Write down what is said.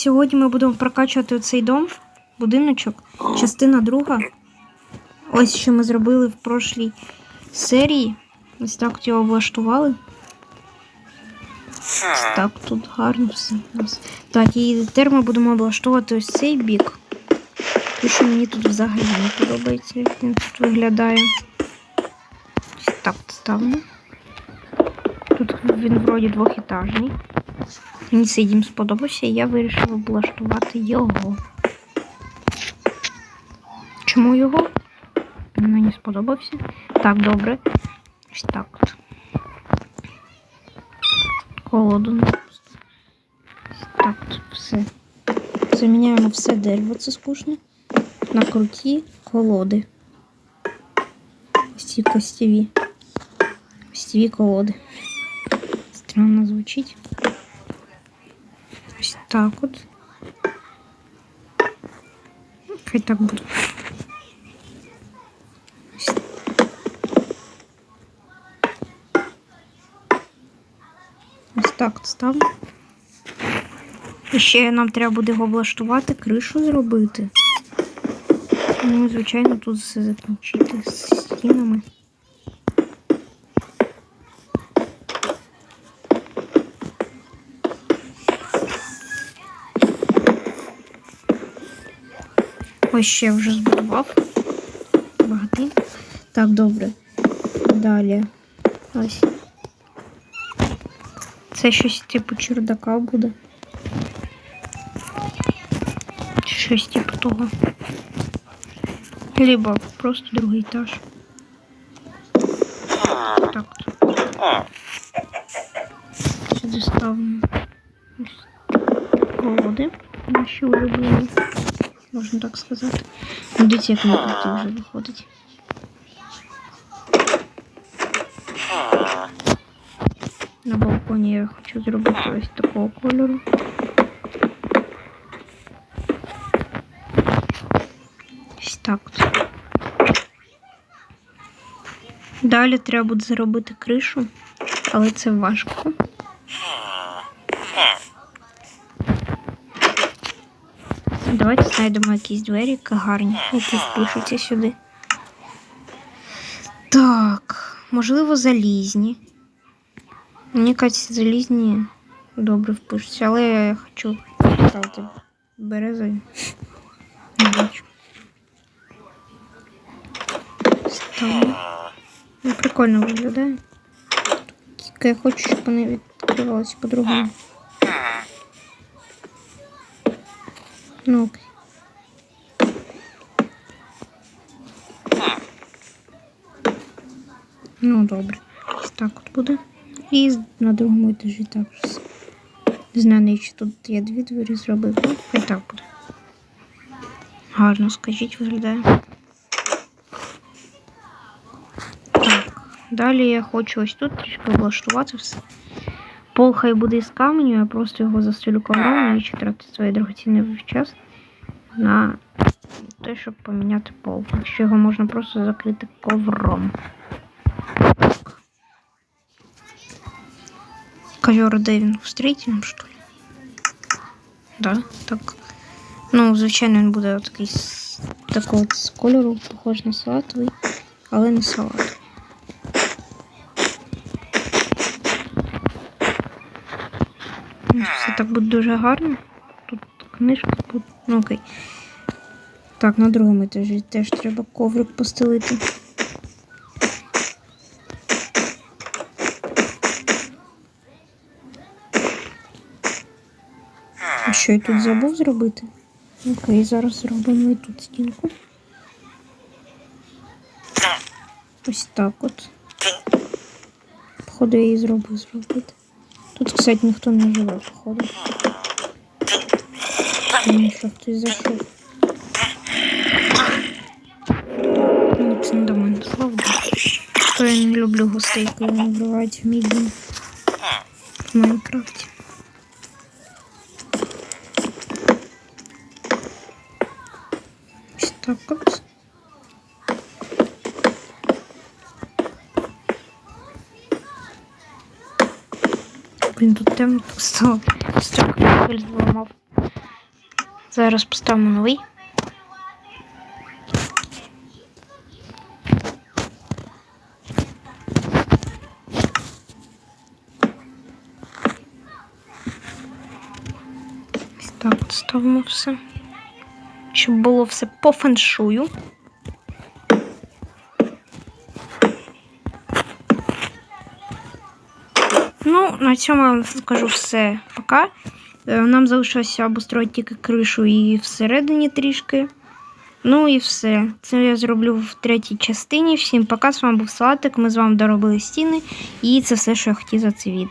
Сьогодні ми будемо прокачувати цей дом, будиночок, частина друга. Ось що ми зробили в прошлій серії. Ось так його облаштували. Ось так, тут гарно все. Так, і тепер ми будемо облаштовувати ось цей бік. Тому що мені тут взагалі не подобається, як він тут виглядає. Ось так ставимо. Тут він вроді двохетажний. Мені цей дім сподобався, і я вирішила облаштувати його. Чому його? Він Мені сподобався. Так, добре. Ось так от. Ось так от все. Заміняємо все дерево, це скучно. На круті колоди. Ось ці костєві. Костєві колоди. Странно звучить. Так от. Хай так буде. Ось. Так от ставлю. І ще нам треба буде його облаштувати, кришу зробити. Ну, звичайно, тут все закінчити з стінами. Ось ще вже збудував. Багатий. Так, добре. Далі. Ось. Це щось типу чердака буде. Щось типу того. Либо просто другий етаж. Так. Сюди ставимо колоди. Наші улюблені можна так сказати. Дивіться, як накрити вже виходить. На балконі я хочу зробити ось такого кольору. Ось так. Далі треба буде зробити кришу, але це важко. Давайте знайдемо якісь двері гарні, які впишуться сюди. Так, можливо, залізні. Мені кажеться, залізні добре впишуться, але я хочу ставити березові. Не бачу. Ну, прикольно виглядає. Тільки я хочу, щоб вони відкривалися по-другому. Ну. Ну, добре. Ось так от буде. І на другому етажі також. Не знаю, навіщо тут я дві двері зробив. Ну, хай так буде. Гарно, скажіть, виглядає. Так, далі я хочу ось тут трішки облаштувати все. Пол хай буде із каменю, я просто його застелю ковром і ще тратити свій дорогоцінний час на те, щоб поміняти пол. Якщо його можна просто закрити ковром. Ковер, де він в третьому, що ли? Да, так. Ну, звичайно, він буде такий з такого кольору, похож на салатовий, але не салатовий. Все так буде дуже гарно. Тут книжка буде. Ну окей. Так, на другому етажі теж треба коврик постелити. А що я тут забув зробити? Окей, зараз зробимо і тут стінку. Ось так от. Походу я її зробив зробити. Тут, кстати, ніхто не живе, походу. Ну, що хтось зайшов. Ну, це не до мене, слава То я не люблю гостей, коли вони в мій в Майнкрафті. Ось так от. Блін, тут темно стало. Стільки зламав. Зараз поставимо новий. Так ставимо все. Щоб було все по феншую. Ну, на цьому я скажу все. Пока. Е, Нам залишилося обустроїти тільки кришу і всередині трішки. Ну і все. Це я зроблю в третій частині. Всім пока. З вами був Салатик. Ми з вами доробили стіни. І це все, що я хотів за це відео.